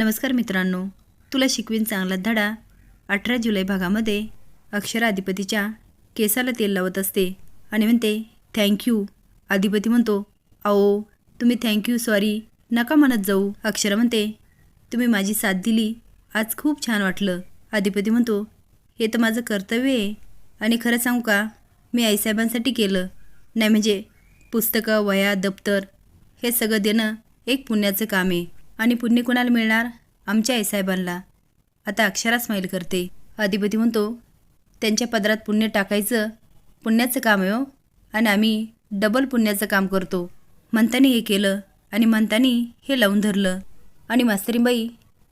नमस्कार मित्रांनो. तुला शिकवीन चांगला धडा. अठरा जुलै भागामध्ये अक्षरा अधिपतीच्या केसाला तेल लावत असते. आणि म्हणते थँक्यू अधिपती म्हणतो अहो तुम्ही थँक्यू सॉरी नका म्हणत जाऊ. अक्षरा म्हणते तुम्ही माझी साथ दिली. आज खूप छान वाटलं. अधिपती म्हणतो हे तर माझं कर्तव्य आहे. आणि खरं सांगू का? मी आईसाहेबांसाठी केलं. नाही म्हणजे पुस्तकं वह्या दप्तर हे सगळं देणं एक पुण्याचं काम आहे. आणि पुण्य कुणाला मिळणार? आमच्या आईसाहेबांना आता अक्षरा स्माईल करते. अधिपती म्हणतो त्यांच्या पदरात पुण्य टाकायचं पुण्याचं काम आहे हो. आणि आम्ही डबल पुण्याचं काम करतो. म्हणतानी हे केलं आणि म्हणतानी हे लावून धरलं. आणि मास्तरीबाई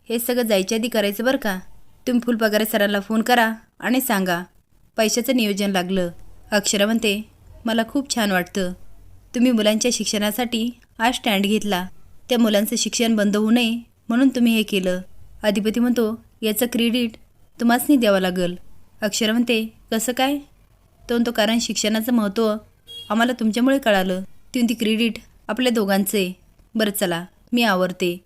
हे सगळं जायच्या आधी करायचं बरं का? तुम्ही फुलपगारे सरांना फोन करा आणि सांगा. पैशाचं नियोजन लागलं. अक्षरा म्हणते मला खूप छान वाटतं. तुम्ही मुलांच्या शिक्षणासाठी आज स्टँड घेतला. त्या मुलांचं शिक्षण बंद होऊ नये म्हणून तुम्ही हे केलं. अधिपती म्हणतो याचं क्रेडिट तुम्हासनी द्यावं लागेल. अक्षर म्हणते कसं काय? तो म्हणतो कारण शिक्षणाचं महत्त्व आम्हाला तुमच्यामुळे कळालं. ती ती क्रेडिट आपल्या दोघांचे. बरं चला मी आवरते.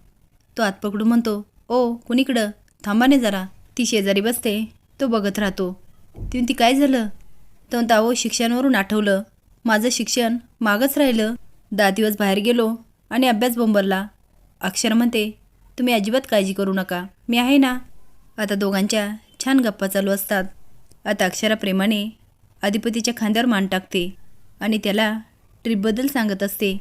तो हात पकडून म्हणतो ओ कुणीकडं? थांबा नाही जरा. ती शेजारी बसते. तो बघत राहतो. ती काय झालं? तो म्हणतो अहो शिक्षणावरून आठवलं. माझं शिक्षण मागच राहिलं. दहा दिवस बाहेर गेलो. आणि अभ्यास बोंबरला. अक्षर म्हणते तुम्ही अजिबात काळजी करू नका. मी आहे ना. आता दोघांच्या छान गप्पा चालू असतात. आता अक्षरा प्रेमाने अधिपतीच्या खांद्यावर मान टाकते आणि त्याला ट्रिपबद्दल सांगत असते.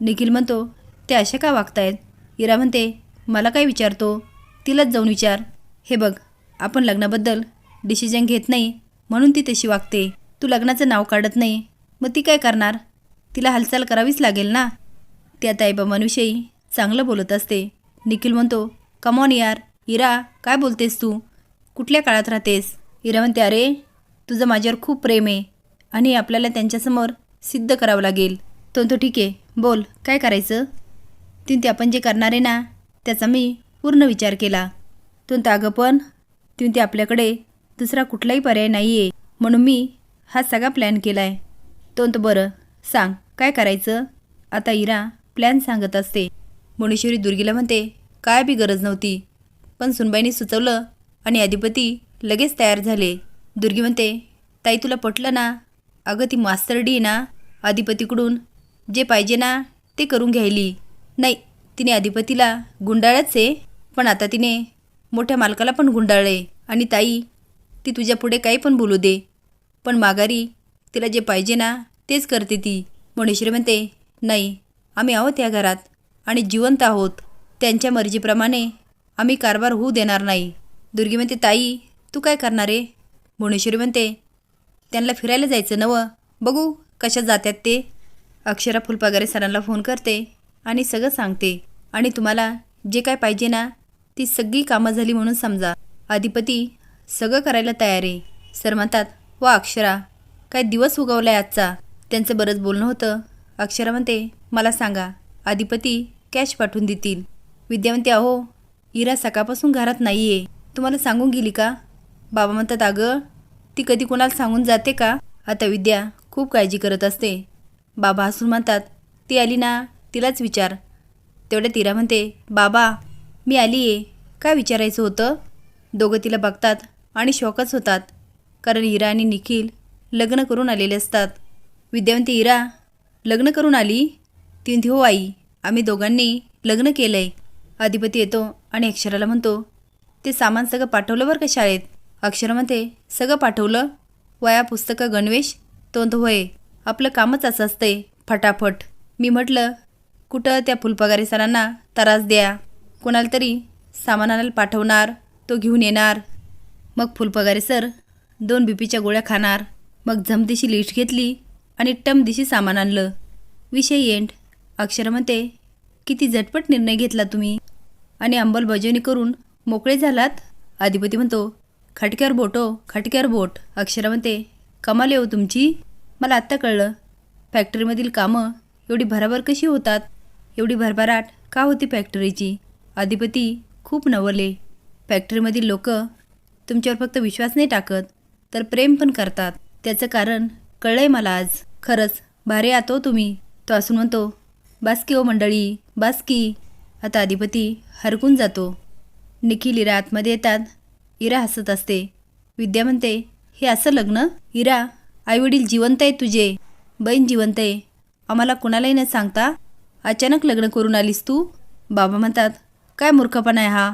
निखिल म्हणतो ते अशा का वागतायत? इरा म्हणते मला काय विचारतो? तिलाच जाऊन विचार. हे बघ आपण लग्नाबद्दल डिसिजन घेत नाही म्हणून ती तशी वागते. तू लग्नाचं नाव काढत नाही. मग ती काय करणार? तिला हालचाल करावीच लागेल ना? त्या ताईबाबांविषयी चांगलं बोलत असते. निखिल म्हणतो कमॉन यार. इरा काय बोलतेस तू? कुठल्या काळात राहतेस? इरा म्हणते अरे तुझं माझ्यावर खूप प्रेम आहे आणि आपल्याला त्यांच्यासमोर सिद्ध करावं लागेल. तो तो ठीक आहे. बोल. काय करायचं? ती ते आपण जे करणार आहे ना त्याचा मी पूर्ण विचार केला. तो अगं पण. ती ते आपल्याकडे दुसरा कुठलाही पर्याय नाही आहे म्हणून मी हा सगळा प्लॅन केला आहे तो बरं. सांग. काय करायचं? आता इरा प्लॅन सांगत असते. मुनेश्वरी दुर्गीला म्हणते काय बी गरज नव्हती. पण सुनबाईने सुचवलं आणि अधिपती लगेच तयार झाले. दुर्गी म्हणते ताई तुला पटलं ना? अगं ती मास्तर डी ना? अधिपतीकडून जे पाहिजे ना ते करून घ्यायली. नाही तिने अधिपतीला गुंडाळच आहे. पण आता तिने मोठ्या मालकाला पण गुंडाळले आणि ताई ती तुझ्या पुढे काही पण बोलू दे. पण माघारी तिला जे पाहिजे ना तेच करते ती. मणेश्वरी म्हणते नाही आम्ही आहोत या घरात आणि जिवंत आहोत. त्यांच्या मर्जीप्रमाणे आम्ही कारभार होऊ देणार नाही. दुर्गी म्हणते ताई तू काय करणार आहे? भुवनेश्वरी म्हणते त्यांना फिरायला जायचं नवं बघू कशा जात्यात ते. अक्षरा फुलपागारे सरांना फोन करते आणि सगळं सांगते. आणि तुम्हाला जे काय पाहिजे ना ती सगळी कामं झाली म्हणून समजा. अधिपती सगळं करायला तयार आहे. सर म्हणतात वा अक्षरा काय दिवस उगवला आहे आजचा. त्यांचं बरंच बोलणं होतं. अक्षरा म्हणते मला सांगा अधिपती कॅश पाठवून देतील. विद्यावंती अहो इरा सकाळपासून घरात नाही आहे तुम्हाला सांगून गेली का? बाबा म्हणतात अगं ती कधी कोणाला सांगून जाते का? आता विद्या खूप काळजी करत असते. बाबा हसून म्हणतात ती आली ना तिलाच विचार. तेवढ्या तिरा म्हणते बाबा मी आली आहे काय विचारायचं होतं? दोघं तिला बघतात आणि शॉकच होतात कारण इरा आणि निखिल लग्न करून आलेले असतात. विद्यावंती इरा लग्न करून आली? तीन हो आई आम्ही दोघांनी लग्न केलं आहे अधिपती येतो आणि अक्षराला म्हणतो ते सामान सगळं पाठवलं बरं का शाळेत? अक्षर म्हणते सगळं पाठवलं? वया पुस्तकं गणवेश? तोंद होय आपलं कामच असं असतंय फटाफट. मी म्हटलं कुठं त्या फुलपगारी सरांना त्रास द्या. कोणाला तरी सामान आणायला पाठवणार तो घेऊन येणार. मग फुलपगारे सर दोन बीपीच्या गोळ्या खाणार. मग जमदिशी लिस्ट घेतली आणि टमदिशी सामान आणलं. विषय एंड अक्षर म्हणते किती झटपट निर्णय घेतला तुम्ही. आणि अंमलबजावणी करून मोकळे झालात? अधिपती म्हणतो खटक्यावर बोट खटक्यावर बोट. अक्षरा म्हणते कमाल येऊ हो तुमची. मला आत्ता कळलं. फॅक्टरीमधील कामं एवढी भराभर कशी होतात? एवढी भरभराट का होती फॅक्टरीची? अधिपती खूप नवले फॅक्टरीमधील लोक तुमच्यावर फक्त विश्वास नाही टाकत तर प्रेम पण करतात. त्याचं कारण कळलंय मला आज. खरंच भारी आतो हो तुम्ही तो असून म्हणतो बास्की ओ मंडळी बास्की आता अधिपती हरकून जातो. निखिल इरा आतमध्ये येतात. इरा हसत असते. विद्या म्हणते हे असं लग्न? इरा आईवडील जिवंत आहे तुझे. बहीण जिवंत आहे. आम्हाला कुणालाही न सांगता अचानक लग्न करून आलीस तू? बाबा म्हणतात काय मूर्खपणा आहे हा?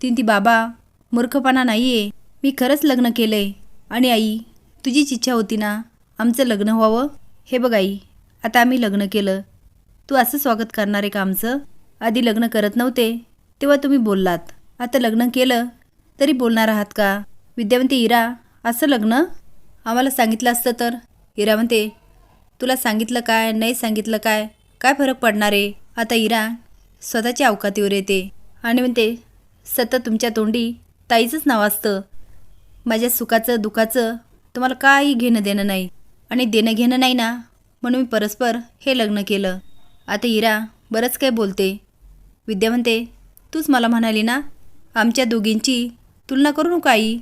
तीन ती बाबा मूर्खपणा नाही आहे मी खरंच लग्न केलं आहे आणि आई तुझीच इच्छा होती ना आमचं लग्न व्हावं? हे बघ आई आता आम्ही लग्न केलं. तू असं स्वागत करणार आहे का आमचं? आधी लग्न करत नव्हते तेव्हा तुम्ही बोललात. आता लग्न केलं तरी बोलणार आहात का? विद्यावंती इरा असं लग्न? आम्हाला सांगितलं असतं तर. इरा म्हणते तुला सांगितलं काय नाही सांगितलं काय? काय फरक पडणार आहे? आता इरा स्वतःच्या अवकातीवर येते. आणि म्हणते सतत तुमच्या तोंडी ताईचंच नाव असतं. माझ्या सुखाचं दुखाचं तुम्हाला काही घेणं देणं नाही. आणि देणं घेणं नाही ना? म्हणून मी परस्पर हे लग्न केलं. आता इरा बरंच काय बोलते. विद्या म्हणते तूच मला म्हणाली ना आमच्या दोघींची तुलना करू नका आई.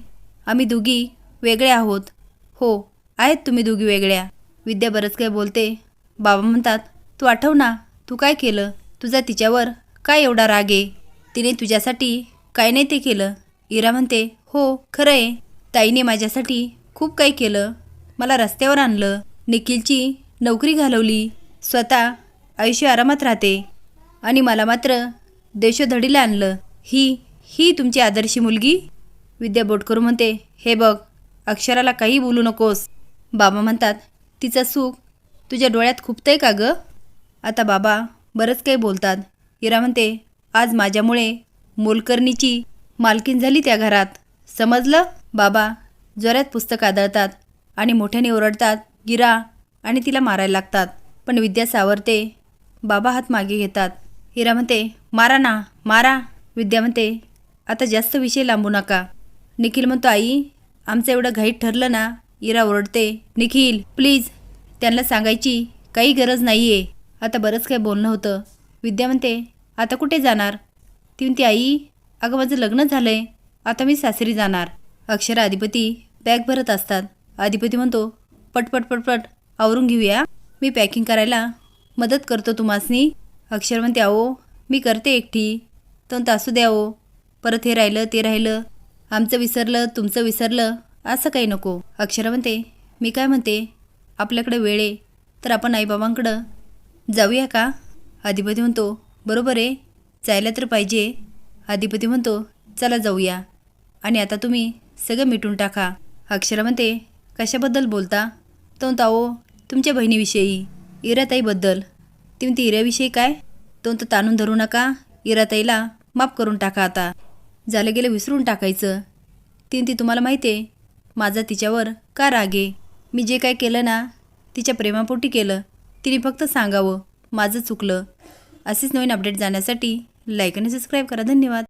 आम्ही दोघी वेगळे आहोत. हो आहेत तुम्ही दोघी वेगळ्या. विद्या बरंच काय बोलते. बाबा म्हणतात तू आठव ना तू काय केलं? तुझा तिच्यावर काय एवढा राग आहे? तिने तुझ्यासाठी काय नाही ते केलं. इरा म्हणते हो खरं आहे. ताईने माझ्यासाठी खूप काही केलं. मला रस्त्यावर आणलं. निखिलची नोकरी घालवली. स्वतः आयुष्य आरामात राहते. आणि मला मात्र देशोधडीला आणलं. ही ही तुमची आदर्शी मुलगी? विद्या बोटकरू म्हणते हे बघ अक्षराला काही बोलू नकोस. बाबा म्हणतात तिचं सुख तुझ्या डोळ्यात खुपतंय का गं? आता बाबा बरंच काही बोलतात. इरा म्हणते आज माझ्यामुळे मोलकर्णीची मालकीन झाली त्या घरात. समजलं? बाबा जोऱ्यात पुस्तक आदळतात आणि मोठ्याने ओरडतात गिरा आणि तिला मारायला लागतात. पण विद्या सावरते बाबा हात मागे घेतात. हिरा म्हणते मारा ना मारा. विद्या म्हणते आता जास्त विषय लांबू नका. निखिल म्हणतो आई आमचं एवढं घाईत ठरलं ना इरा ओरडते. निखिल प्लीज त्यांना सांगायची काही गरज नाही आहे आता बरंच काही बोलणं होतं. विद्या म्हणते आता कुठे जाणार? ती म्हणते आई अगं माझं लग्न झालं आहे आता मी सासरी जाणार. अक्षरा अधिपती बॅग भरत असतात. अधिपती म्हणतो पटपट पटपट आवरून घेऊया. मी पॅकिंग करायला मदत करतो तुम्हासनी. अक्षर म्हणते अहो मी करते एकटी. तर तासू द्यावो परत हे राहिलं ते राहिलं. आमचं विसरलं तुमचं विसरलं असं काही नको. अक्षर म्हणते मी काय म्हणते? आपल्याकडे वेळ आहे तर आपण आईबाबांकडं जाऊया का? अधिपती म्हणतो बरोबर आहे जायला तर पाहिजे. अधिपती म्हणतो चला जाऊया. आणि आता तुम्ही सगळं मिटून टाका. अक्षरा म्हणते कशाबद्दल बोलता? तो ताओ तुमच्या बहिणीविषयी. इराताईबद्दल. ती इऱ्याविषयी काय? तो ताणून धरू नका. इराताईला माफ करून टाका आता. झालं गेलं विसरून टाकायचं. तीन ती तुम्हाला माहिती आहे माझा तिच्यावर का राग आहे? मी जे काय केलं ना तिच्या प्रेमापोटी केलं तिने फक्त सांगावं माझं चुकलं. असेच नवीन अपडेट जाण्यासाठी लाईक आणि सबस्क्राईब करा. धन्यवाद.